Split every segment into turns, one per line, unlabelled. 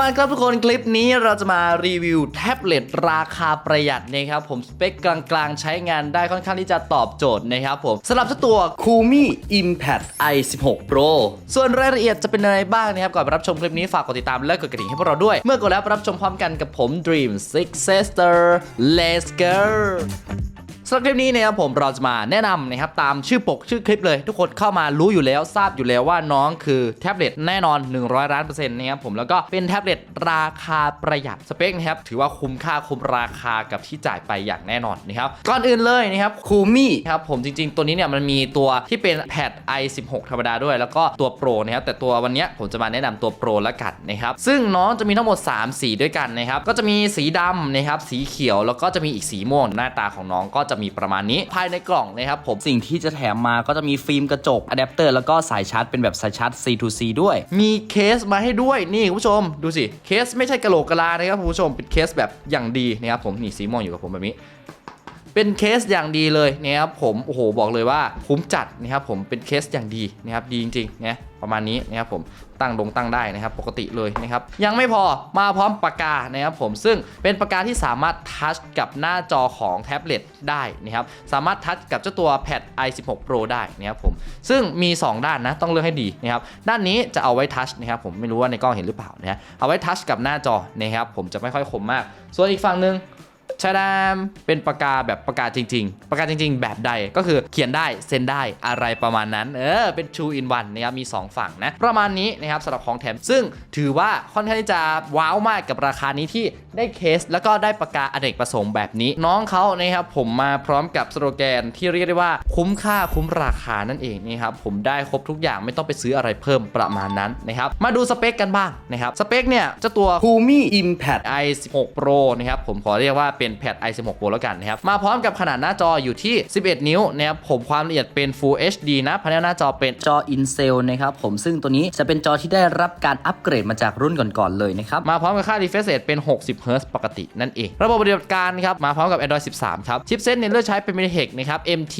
มาครับทุกคนคลิปนี้เราจะมารีวิวแท็บเล็ตราคาประหยัดนะครับผมสเปคกลางๆ ใช้งานได้ค่อนข้างที่จะตอบโจทย์นะครับผมสำหรับเจ้าตัว Kumi Impact i16 Pro ส่วนรายละเอียดจะเป็นอะไรบ้างนะครับก่อนไปรับชมคลิปนี้ฝากกดติดตามและกดกระดิ่งให้พวกเราด้วย เมื่อกดแล้วไปรับชมพร้อมกันกับผม Dream Six Sister Let's go สำหรับคลิปนี้นะครับผมเราจะมาแนะนำนะครับตามชื่อปกชื่อคลิปเลย ทุกคนเข้ามารู้อยู่แล้วทราบอยู่แล้วว่าน้องคือแท็บเล็ตแน่นอน 100ล้านเปอร์เซ็นต์นะครับผมแล้วก็เป็นแท็บเล็ตราคาประหยัดสเปคนะครับถือว่าคุ้มค่าคุ้มราคากับที่จ่ายไปอย่างแน่นอนนะครับก่อนอื่นเลยนะครับคูมี่ครับผมจริง ๆ ตัวนี้เนี่ยมันมีตัวที่เป็นแพด i16 ธรรมดาด้วย แล้วก็ตัวโปรนะครับแต่ตัววันเนี้ยผมจะมาแนะนำตัวโปรละกันนะครับซึ่งน้องจะมีทั้งหมด 3 สีด้วยกันนะครับก็จะมีสีดำนะครับสีเขียวแล้วก็จะมีอีกสีม่วงหน้าตาของน้องก็จะมีประมาณนี้ ภายในกล่องนะครับผมสิ่งที่จะแถมมาก็จะมีฟิล์มกระจกอะแดปเตอร์แล้วก็สายชาร์จเป็นแบบสายชาร์จ C2C ด้วย มีเคสมาให้ด้วยนี่คุณผู้ชม ดูสิเคสไม่ใช่กระโหลกกะลานะครับคุณผู้ชมเป็นเคสแบบอย่างดีนะครับผมนี่สีม่วงอยู่กับผมแบบนี้ เป็นเคสอย่างดีเลยนะครับผมโอ้โหบอกเลยว่าคุ้มจัดนะครับผมเป็นเคสอย่างดีนะครับดีจริงๆนะประมาณนี้นะครับผมตั้งดงตั้งได้นะครับปกติเลยนะครับยังไม่พอมาพร้อมปากกานะครับผมซึ่งเป็นปากกาที่สามารถทัชกับหน้าจอของแท็บเล็ตได้นะครับสามารถทัชกับเจ้าตัวแพด i16 Pro ได้นะครับผมซึ่งมี 2 ด้านนะต้องเลือกให้ดีนะครับด้านนี้จะเอาไว้ทัชนะครับผมไม่รู้ว่าในกล้องเห็นหรือเปล่านะฮะเอาไว้ทัชกับหน้าจอนะครับผมจะไม่ค่อยคมมาก ส่วนอีกฝั่งหนึ่ง ชาดามเป็นปากกาแบบปากกาจริง ๆ ปากกาจริง ๆ แบบใดก็คือเขียนได้เซ็นได้อะไรประมาณนั้น เออ เป็น True in One นะครับ มี 2 ฝั่งนะ ประมาณนี้นะครับสำหรับของแถม ซึ่งถือว่าค่อนข้างที่จะว้าวมากกับราคานี้ที่ได้เคส แล้วก็ได้ปากกาอเนกประสงค์แบบนี้ น้องเขานะครับผมมาพร้อมกับสโลแกนที่เรียกได้ว่าคุ้มค่าคุ้มราคานั่นเองนี่ครับผมได้ครบทุกอย่างไม่ต้องไปซื้ออะไรเพิ่มประมาณนั้นนะครับมาดูสเปคกันบ้างนะครับสเปคเนี่ยเจ้าตัว Kumi Impact i16 Pro นะครับผมขอเรียกว่าเป็นแพด i16 Pro แล้วกันนะครับ มาพร้อมกับขนาดหน้าจออยู่ที่ 11 นิ้วนะครับผมความละเอียดเป็น Full HD นะพาเนลหน้าจอเป็นจอ Incel นะครับผมซึ่งตัวนี้จะเป็นจอที่ได้รับการอัปเกรดมาจากรุ่นก่อนๆเลยนะครับ มาพร้อมกับค่า refresh rate เป็น 60 Hz ปกตินั่นเอง ระบบปฏิบัติการครับมาพร้อมกับ Android 13 ครับ ชิปเซ็ตเนี่ยเลือกใช้เป็น MediaTek นะครับ MT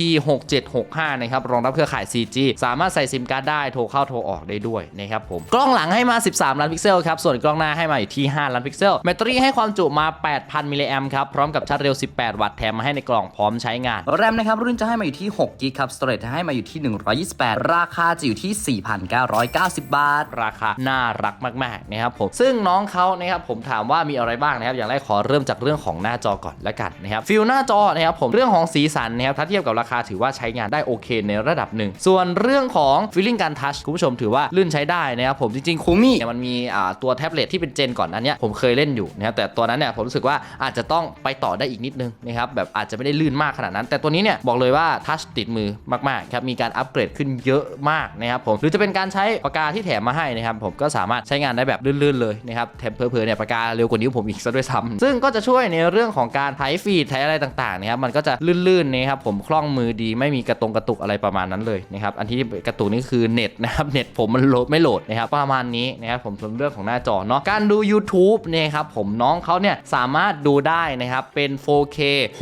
6765นะครับรองรับเครือข่าย 4G สามารถใส่ซิมการ์ดได้โทรเข้าโทรออกได้ด้วยนะครับผมกล้องหลังให้มา 13 ล้านพิกเซลครับส่วนกล้องหน้าให้มาอยู่ที่ 5 ล้านพิกเซลแบตเตอรี่ให้ความจุมา 8,000มิลลิแอมครับพร้อมกับชาร์จเร็ว 18 วัตต์แถมมาให้ในกล่องพร้อมใช้งาน แรมนะครับ รุ่นจะให้มาอยู่ที่6 g b ครับสเตรจจะให้มาอยู่ที่ 128 ราคาจะอยู่ที่ 4,990 บาท ราคาน่ารักมากๆนะครับผมซึ่งน้องเขานะครับผมถามว่ามีอะไรบ้างนะครับอย่างแรกขอเริ่มจากเรื่องของหน้าจอก่อนละกันนะครับฟิลหน้าจอนะครับผมเรื่องของสีสันนะครับถ้าเทียบกับราคาถือว่าใช้งานได้โอเคในระดับหนึ่งส่วนเรื่องของฟีลลิ่งการทัชคุณผู้ชมถือว่าลื่นใช้ได้นะครับผมจริงๆคูมี่เนี่ยมันมีอ่าตัวแท็บเล็ตที่เป็นเจนก่อนนั้นเนี่ยผมเคยเล่นอยู่นะครับแต่ตัวนั้นเนี่ยผมรู้สึกว่าอาจจะต้องไปต่อได้อีกนิดนึงนะครับแบบอาจจะไม่ได้ลื่นมากขนาดนั้น แต่ตัวนี้เนี่ยบอกเลยว่าทัชติดมือมากๆครับมีการอัปเกรดขึ้นเยอะมากนะครับผมหรือจะเป็นการใช้ปากกาที่แถมมาให้นะครับผมก็สามารถใช้งานได้แบบลื่นๆเลยนะครับแถมเพอๆเนี่ยปากกาเร็วกว่านิ้วผมอีกซะด้วยซ้ำซึ่งก็จะช่วยในเรื่องของการไถฟีดไถอะไรต่างๆนะครับมันก็จะลื่นๆนะครับผมคล่องมือดีไม่มีกระตรงกระตุกอะไรประมาณนั้นเลยนะครับอันที่กระตุกนี่คือเน็ตนะครับเน็ตผมมันโหลดไม่โหลดนะครับประมาณนี้นะครับผมส่วนเรื่องของหน้าจอเนาะการดู YouTube เนี่ยครับผมน้องเขาเนี่ยสามารถดูได้นะครับ เป็น 4K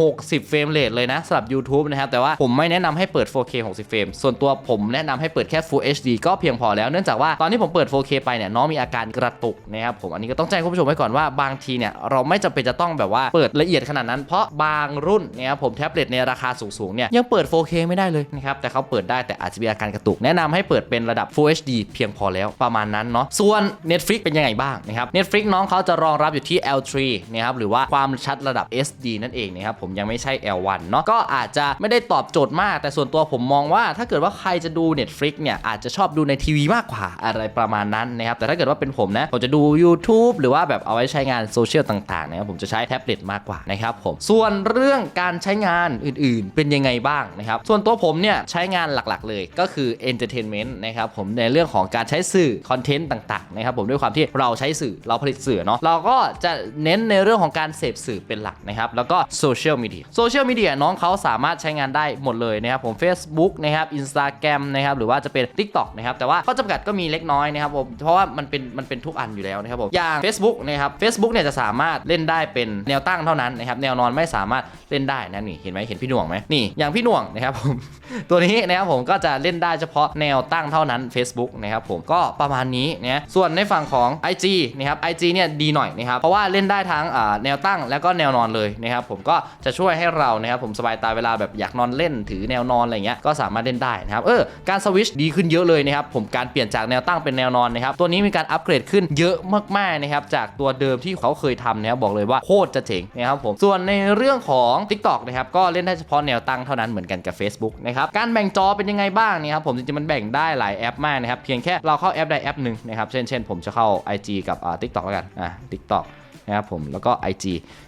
60 เฟรมเรทเลยนะสำหรับ YouTube นะครับ แต่ว่าผมไม่แนะนำให้เปิด 4K 60 เฟรม ส่วนตัวผมแนะนำให้เปิดแค่ Full HD ก็เพียงพอแล้ว เนื่องจากว่าตอนที่ผมเปิด 4K ไปเนี่ยน้องมีอาการกระตุกนะครับผม อันนี้ก็ต้องแจ้งคุณผู้ชมไว้ก่อนว่าบางทีเนี่ยเราไม่จำเป็นจะต้องแบบว่าเปิดละเอียดขนาดนั้น เพราะบางรุ่นเนี่ยผมแท็บเล็ตในราคาสูงๆเนี่ยยังเปิด 4K ไม่ได้เลยนะครับ แต่เขาเปิดได้แต่อาจจะมีอาการกระตุก แนะนำให้เปิดเป็นระดับ Full HD เพียงพอแล้วประมาณนั้นเนาะ ส่วน Netflix เป็นยังไงบ้างนะครับ Netflix น้องเขาจะรองรับอยู่ที่ L3 นะครับหรือว่าความชัดระดับ SD นั่นเองนะครับผมยังไม่ใช่ L1 เนาะก็อาจจะไม่ได้ตอบโจทย์มาก แต่ส่วนตัวผมมองว่าถ้าเกิดว่าใครจะดู Netflix เนี่ยอาจจะชอบดูในทีวีมากกว่าอะไรประมาณนั้นนะครับแต่ถ้าเกิดว่าเป็นผมนะผมจะดู YouTube หรือว่าแบบเอาไว้ใช้งานโซเชียลต่างๆนะครับผมจะใช้แท็บเล็ตมากกว่านะครับผมส่วนเรื่องการใช้งานอื่นๆ เป็นยังไงบ้างนะครับส่วนตัวผมเนี่ยใช้งานหลักๆ เลยก็คือ Entertainment นะครับผมในเรื่องของการใช้สื่อคอนเทนต์ต่างๆนะครับผมด้วยความที่เราใช้สื่อเราผลิตสื่อเนาะเราก็จะเน้นในเรื่องของการเสพสื่อเป็นเป็นหลักนะครับ แล้วก็โซเชียลมีเดียโซเชียลมีเดียน้องเขาสามารถใช้งานได้หมดเลยนะครับผม Facebook นะครับ Instagram นะครับหรือว่าจะเป็น TikTok นะครับแต่ว่าข้อจำกัดก็มีเล็กน้อยนะครับผมเพราะว่ามันเป็นมันเป็นทุกอันอยู่แล้วนะครับผมอย่าง Facebook นะครับ Facebook เนี่ยจะสามารถเล่นได้เป็นแนวตั้งเท่านั้นนะครับแนวนอนไม่สามารถเล่นได้นะนี่เห็นไหมเห็นพี่หน่วงไหมนี่อย่างพี่หน่วงนะครับผมตัวนี้นะครับผมก็จะเล่นได้เฉพาะแนวตั้งเท่านั้น Facebook นะครับผมก็ประมาณนี้นะส่วนในฝั่งของ IG นะครับ IG เนี่ยดีหน่อยนะครับเพราะว่าเล่นได้ทั้งอ่าแนวตั้งแล้วก็แนนวนอนเลยนะครับผมก็จะช่วยให้เรานะครับผมสบายตาเวลาแบบอยากนอนเล่นถือแนวนอนอะไรเงี้ยก็สามารถเล่นได้นะครับเออการสวิชดีขึ้นเยอะเลยนะครับผมการเปลี่ยนจากแนวตั้งเป็นแนวนอนนะครับตัวนี้มีการอัปเกรดขึ้นเยอะมากๆนะครับจากตัวเดิมที่เขาเคยทำนะครับบอกเลยว่าโคตรจะเจ๋งนะครับผมส่วนในเรื่องของ TikTok นะครับก็เล่นได้เฉพาะแนวตั้งเท่านั้นเหมือนกันกับ Facebook นะครับการแบ่งจอเป็นยังไงบ้างเนี่ยครับผมจริงๆมันแบ่งได้หลายแอปมากนะครับเพียงแค่เราเข้าแอปใดแอปหนึ่งนะครับเช่นเช่นผมจะเข้า IG กับอ่า TikTok แล้วกันอ่า TikTok นะครับผมแล้วก็ IG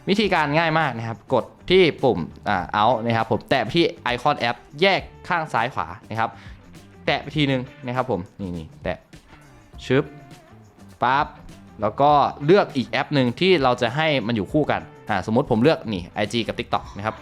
วิธีการง่ายมากนะครับกดที่ปุ่มอ่า out นะครับผมแตะที่ไอคอนแอปแยกข้างซ้ายขวานะครับแตะไปทีนึงนะครับผมนี่นี่แตะชึบปั๊บแล้วก็เลือกอีกแอปหนึ่งที่เราจะให้มันอยู่คู่กันอ่าสมมติผมเลือกนี่ IG กับ TikTok นะครับ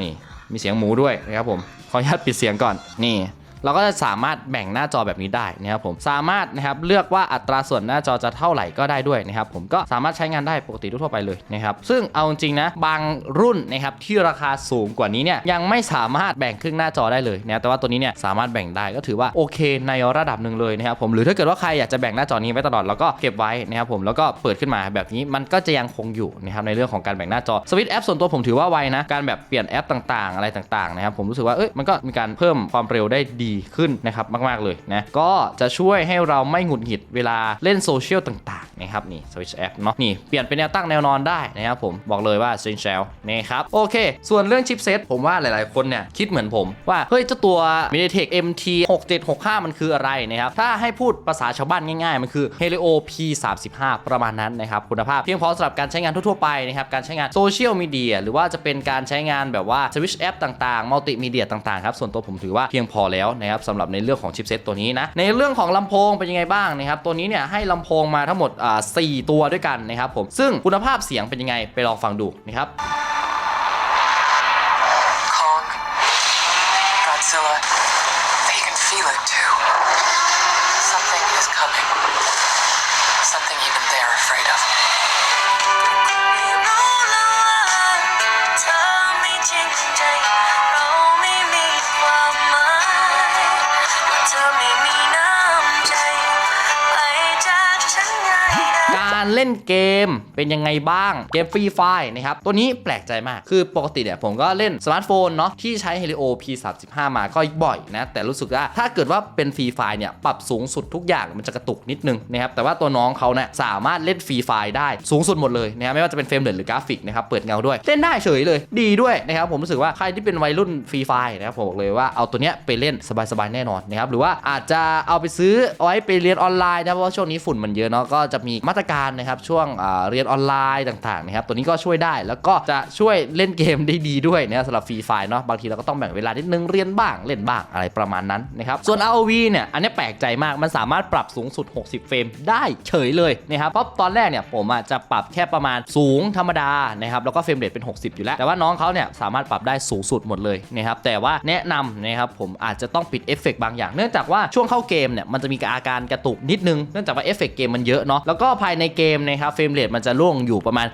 นี่มีเสียงหมูด้วยนะครับผมขออนุญาตปิดเสียงก่อนนี่ เราก็จะสามารถแบ่งหน้าจอแบบนี้ได้นะครับผมสามารถนะครับเลือกว่าอัตราส่วนหน้าจอจะเท่าไหร่ก็ได้ด้วยนะครับผมก็สามารถใช้งานได้ปกติทั่วไปเลยนะครับซึ่งเอาจริงนะบางรุ่นนะครับที่ราคาสูงกว่านี้เนี่ยยังไม่สามารถแบ่งครึ่งหน้าจอได้เลยนะแต่ว่าตัวนี้เนี่ยสามารถแบ่งได้ก็ถือว่าโอเคในระดับหนึ่งเลยนะครับผมหรือถ้าเกิดว่าใครอยากจะแบ่งหน้าจอนี้ไว้ตลอดแล้วก็เก็บไว้นะครับผมแล้วก็เปิดขึ้นมาแบบนี้มันก็จะยังคงอยู่นะครับในเรื่องของการแบ่งหน้าจอสวิตช์แอปส่วนตัวผมถือว่าไวนะการแบบเปลี่ยนแอปต่างๆ อะไรต่างๆนะครับผมรู้สึกว่าเอ้ยมันก็มีการเพิ่มความเร็วได้ดีขึ้นนะครับมาก ๆ เลยนะ ก็จะช่วยให้เราไม่หงุดหงิดเวลาเล่นโซเชียลต่างๆนะครับนี่สวิตช์แอปเนาะนี่เปลี่ยนเป็นแนวตั้งแนวนอนได้นะครับผมบอกเลยว่า s ซนเชลนะครับโอเค ส่วนเรื่องชิปเซตผมว่าหลายๆ คนเนี่ยคิดเหมือนผมว่า เฮ้ยเจ้าตัว MediaTek MT 6765 มันคืออะไรนะครับ ถ้าให้พูดภาษาชาวบ้านง่ายๆ มันคือ Helio P35 ประมาณนั้นนะครับ คุณภาพเพียงพอสำหรับการใช้งานทั่วๆไปนะครับ การใช้งานโซเชียลมีเดียหรือว่าจะเป็นการใช้งานแบบว่าสวิตช์แอปต่างๆมัลติมีเดียต่างๆครับส่วนตัวผมถือว่าเพียงพอแล้วนะครับสำหรับในเรื่องของชิปเซตตัวนี้นะในเรื่องของลำโพงเป็นยังไงบ้างนะครับตัวนี้เนี่ยให้ลำโพงมาทั้งหมดอ่า4ตัวด้วยกันนะครับผมซึ่งคุณภาพเสียงเป็นยังไงไปลองฟังดูนะครับ
Godzilla, they can feel it too. Something is coming. Something even they're afraid of.
กา
รเล่นเกมเป็นยังไงบ้าง เกมฟรีไฟนะครับ ตัวนี้แปลกใจมาก คือปกติเนี่ยผมก็เล่นสมาร์ทโฟนเนาะที่ใช้ Helio P35 มาก็บ่อยนะ แต่รู้สึกว่าถ้าเกิดว่าเป็นฟรีไฟเนี่ยปรับสูงสุดทุกอย่างมันจะกระตุกนิดนึงนะครับ แต่ว่าตัวน้องเขาเนี่ยสามารถเล่นฟรีไฟได้สูงสุดหมดเลยนะครับไม่ว่าจะเป็นเฟรมเรทหรือกราฟิกนะครับเปิดเงาด้วย เล่นได้เฉยเลย ดีด้วยนะครับผมรู้สึกว่าใครที่เป็นวัยรุ่นฟรีไฟนะครับผมบอกเลยว่าเอาตัวเนี้ยไปเล่นสบายๆแน่นอนนะครับหรือว่าอาจจะเอาไปซื้อเอาไว้ไปเรียนออนไลน์นะเพราะว่าช่วงนี้ฝุ่นมันเยอะเนาะก็จะมีมาตรการนะครับช่วงเรียนออนไลน์ต่างๆนะครับตัวนี้ก็ช่วยได้แล้วก็จะช่วยเล่นเกมได้ดีด้วยนะสำหรับฟรีไฟเนาะบางทีเราก็ต้องแบ่งเวลานิดนึงเรียนบ้างเล่นบ้างอะไรประมาณนั้นนะครับส่วน ROV เนี่ยอันนี้แปลกใจมากมันสามารถปรับสูงสุด 60 เฟรมได้เฉยเลยนะครับเพราะตอนแรกเนี่ยผมจะปรับแค่ประมาณสูงธรรมดานะครับแล้วก็เฟรมเรทเป็น 60 อยู่แล้ว แต่ว่าน้องเขาเนี่ยสามารถปรับได้สูงสุดหมดเลยนะครับแต่ว่าแนะนำนะครับผมอาจจะต้องปิดเอฟเฟกต์บางอย่างเนื่องจากว่าช่วงเข้าเกมเนี่ยมันจะมีอาการกระตุกนิดนึงเนื่องจากว่าเอฟเฟกต์เกมมันเยอะเนาะแล้วก็ภายในเกมนะครับเฟรมเรทมันจะล่วงอยู่ประมาณ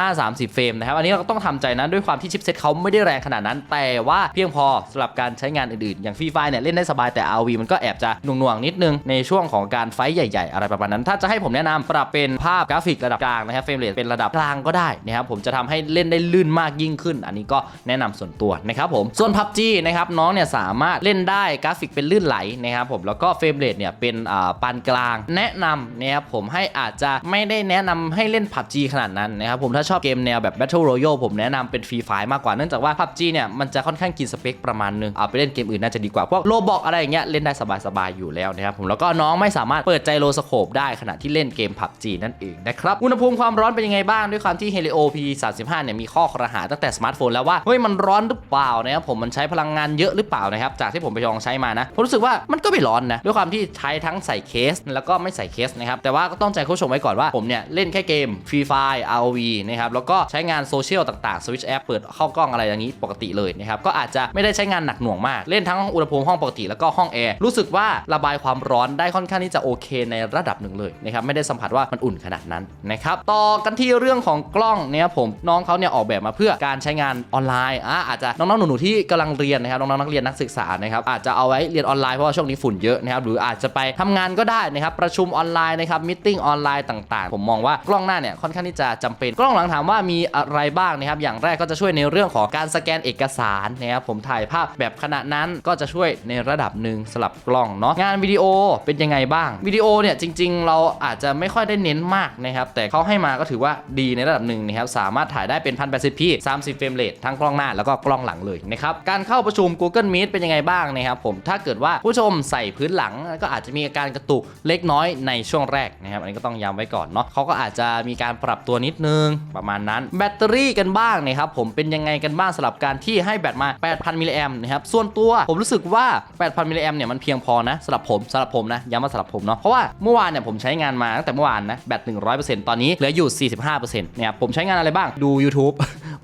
45-30 เฟรมนะครับอันนี้เราก็ต้องทำใจนะด้วยความที่ชิปเซ็ตเขาไม่ได้แรงขนาดนั้น แต่ว่าเพียงพอสำหรับการใช้งานอื่นๆ อย่างฟรีไฟเนี่ยเล่นได้สบายแต่ RV มันก็แอบจะหน่วงๆนิดนึงในช่วงของการไฟท์ใหญ่ ๆ อะไรประมาณนั้น ถ้าจะให้ผมแนะนำปรับเป็นภาพกราฟิกระดับกลางนะครับเฟรมเรทเป็นระดับกลางก็ได้นะครับผมจะทำให้เล่นได้ลื่นมากยิ่งขึ้น อันนี้ก็แนะนำส่วนตัวนะครับผมส่วน PUBG นะครับน้องเนี่ยสามารถเล่นได้กราฟิกเป็นลื่นไหลนะครับผมแล้วก็เฟรมเรทเนี่ยเป็นอ่าปานกลาง แนะนำนะครับผมให้อาจจะไม่ได้แนะนำให้เล่น PUBG ขนาดนั้นนะครับผมถ้าชอบเกมแนวแบบ Battle Royale ผมแนะนำเป็นฟรีไฟมากกว่าเนื่องจากว่า PUBG เนี่ยมันจะค่อนข้างกินสเปคประมาณนึงเอาไปเล่นเกมอื่นน่าจะดีกว่าพวกโลบอกอะไรอย่างเงี้ยเล่นได้สบายๆอยู่แล้วนะครับผมแล้วก็น้องไม่สามารถเปิดใจโลสโคปได้ขณะที่เล่นเกม PUBG นั่นเองนะครับอุณหภูมิความร้อนเป็นยังไงบ้างด้วยความที่ Helio P35 เนี่ยมีข้อครหาตั้งแต่สมาร์ทโฟนแล้วว่าเฮ้ยมันร้อนหรือเปล่านะครับผมมันใช้พลังงานเยอะหรือเปล่านะครับจากที่ผมไปลองใช้มานะผมรู้สึกว่ามันก็ไม่ร้อนนะด้วยความที่ใช้ทั้งใส่เคส แล้วก็ไม่ใส่เคสนะครับแต่ว่าก็ต้องใจผู้ชมไว้ก่อนว่าผมเนี่ยเล่นแค่เกม Free Fire ROV นะครับแล้วก็ใช้งานโซเชียลต่างๆ Switch App เปิดเข้ากล้องอะไรอย่างนี้ปกติเลยนะครับก็อาจจะไม่ได้ใช้งานหนักหน่วงมาก เล่นทั้งอุณหภูมิห้องปกติแล้วก็ห้องแอร์รู้สึกว่าระบายความร้อนได้ค่อนข้างที่จะโอเคในระดับหนึ่งเลยนะครับไม่ได้สัมผัสว่ามันอุ่นขนาดนั้นนะครับต่อกันที่เรื่องของกล้องเนี่ยผมน้องเขาเนี่ยออกแบบมาเพื่อการใช้งานออนไลน์อะอาจจะน้องๆหนูๆที่กำลังเรียนนะครับน้องๆนักเรียนนักศึกษานะครับอาจจะเอาไว้เรียนออนไลน์เพราะว่าช่วงนี้ฝุ่นเยอะนะครับหรืออาจจะไปทำงานก็ได้นะครับประชุมออนไลน์นะครับมิ팅ออนไลน์ต่างๆผมมองว่ากล้องหน้าเนี่ยค่อนข้างที่จะจำเป็น กล้องหลังถามว่ามีอะไรบ้างนะครับอย่างแรกก็จะช่วยในเรื่องของการสแกนเอกสารนะครับผมถ่ายภาพแบบขณะนั้นก็จะช่วยในระดับหนึ่งสำหรับกล้องเนาะงานวิดีโอเป็นยังไงบ้างวิดีโอเนี่ยจริง ๆ เราอาจจะไม่ค่อยได้เน้นมากนะครับแต่เขาให้มาก็ถือว่าดีในระดับหนึ่งนะครับสามารถถ่ายได้เป็น 1080p 30เฟรมเรททั้งกล้องหน้าแล้วก็กล้องหลังเลยนะครับการเข้าประชุม Google Meet เป็นยังไงบ้างนะครับผมถ้าเกิดว่าผู้ชมใส่พื้นหลังก็อาจจะมีอาการกระตุกเล็กน้อยในช่วงแรกนะครับอันนี้ก็ต้องย้ำไว้ก่อนเนาะเขาก็อาจจะมีการปรับตัวนิดนึงประมาณนั้น แบตเตอรี่กันบ้างนะครับผมเป็นยังไงกันบ้างสำหรับการที่ให้แบตมา 8,000 มิลลิแอมนะครับส่วนตัวผมรู้สึกว่า 8,000 มิลลิแอมเนี่ยมันเพียงพอนะสำหรับผมสำหรับผมนะย้ำว่าสำหรับผมเนาะเพราะว่าเมื่อวานเนี่ยผมใช้งานมาตั้งแต่เมื่อวานนะแบต100%ตอนนี้เหลืออยู่ 45%เนี่ยผมใช้งานอะไรบ้างดู YouTube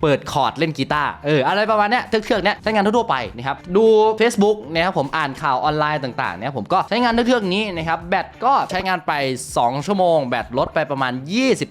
เปิดคอร์ดเล่นกีตาร์เอออะไรประมาณเนี้ยเทือกๆเนี้ยใช้งานทั่วๆไปนะครับดู Facebook นะครับผมอ่านข่าวออนไลน์ต่างๆเนี่ยผมก็ใช้งานเทือกๆนี้นะครับแบตก็ใช้งานไป 2 ชั่วโมง แบตลดไปประมาณ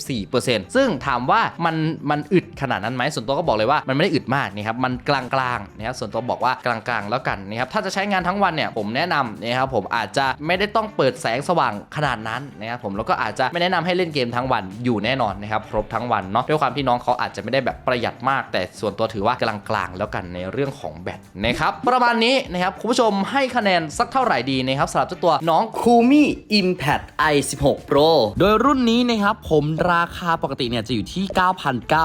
24%ซึ่งถามว่ามันมันอึดขนาดนั้นไหมส่วนตัวก็บอกเลยว่ามันไม่ได้อึดมากนะครับมันกลางๆนะครับส่วนตัวบอกว่ากลางๆแล้วกันนะครับถ้าจะใช้งานทั้งวันเนี่ยผมแนะนำนะครับผมอาจจะไม่ได้ต้องเปิดแสงสว่างขนาดนั้นนะครับผมแล้วก็อาจจะไม่แนะนำให้เล่นเกมทั้งวันอยู่แน่นอนนะครับครบทั้งวันเนาะด้วยความที่น้องเขาอาจจะไม่ได้แบบประหยัดมาก แต่ส่วนตัวถือว่ากลางๆ แล้วกันในเรื่องของแบตนะครับ ประมาณนี้นะครับ คุณผู้ชมให้คะแนนสักเท่าไหร่ดีนะครับสำหรับเจ้าตัวน้อง Kumi Impact i16 Pro โดยรุ่นนี้นะครับ ผมราคาปกติเนี่ยจะอยู่ที่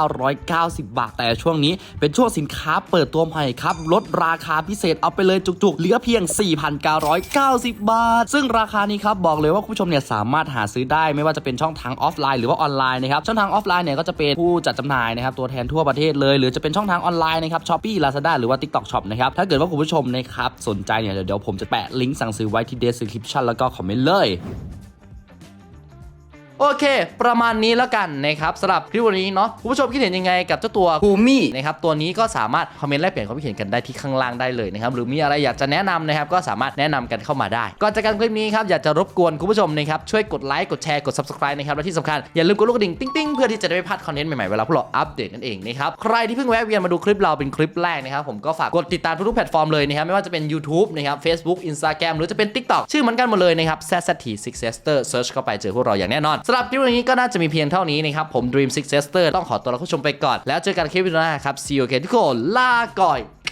9,990 บาท แต่ช่วงนี้เป็นช่วงสินค้าเปิดตัวใหม่ครับ ลดราคาพิเศษเอาไปเลยจุกๆ เหลือเพียง 4,990 บาท ซึ่งราคานี้ครับบอกเลยว่าคุณผู้ชมเนี่ยสามารถหาซื้อได้ไม่ว่าจะเป็นช่องทางออฟไลน์หรือว่าออนไลน์นะครับช่องทางออฟไลน์เนี่ยก็จะเป็นผู้จัดจำหน่ายนะครับตัวแทนทั่วประเทศเลย หรือจะเป็นช่องทางออนไลน์นะครับช้อปปี้ลาซาด้าหรือว่า TikTok Shop นะครับถ้าเกิดว่าคุณผู้ชมนะครับสนใจเนี่ยเดี๋ยวผมจะแปะลิงก์สั่งซื้อไว้ที่ description แล้วก็คอมเมนต์เลย โอเค ประมาณนี้แล้วกันนะครับสำหรับคลิปวันนี้เนาะคุณผู้ชมคิดเห็นยังไงกับเจ้าตัว Kumi นะครับตัวนี้ก็สามารถคอมเมนต์แลกเปลี่ยนความคิดเห็นกันได้ที่ข้างล่างได้เลยนะครับหรือมีอะไรอยากจะแนะนำนะครับก็สามารถแนะนำกันเข้ามาได้ก่อนจากการคลิปนี้ครับอยากจะรบกวนคุณผู้ชมนะครับช่วยกดไลค์กดแชร์กด subscribe นะครับและที่สำคัญอย่าลืมกดลูกกระดิ่งติ๊งๆเพื่อที่จะได้ไม่พลาดคอนเทนต์ใหม่ๆเวลาพวกเราอัปเดตนั่นเองนะครับใครที่เพิ่งแวะเวียนมาดูคลิปเราเป็นคลิปแรกนะครับผมก็ฝากกดติดตามทุกๆแพลตฟอร์มเลยนะครับไม่ว่าจะเป็น YouTube นะครับ Facebook Instagram หรือจะเป็น TikTok ชื่อเหมือนกันหมดเลยนะครับ ZZT Six Sister Search เข้าไปเจอพวกเราอย่างแน่นอนสำหรับคลิปวันนี้ก็น่าจะมีเพียงเท่านี้นะครับ ผม Dream Six Sister ต้องขอตัวลาคุณผู้ชมไปก่อน แล้วเจอกันคลิปหน้าครับ See you again ทุกคนลาก่อย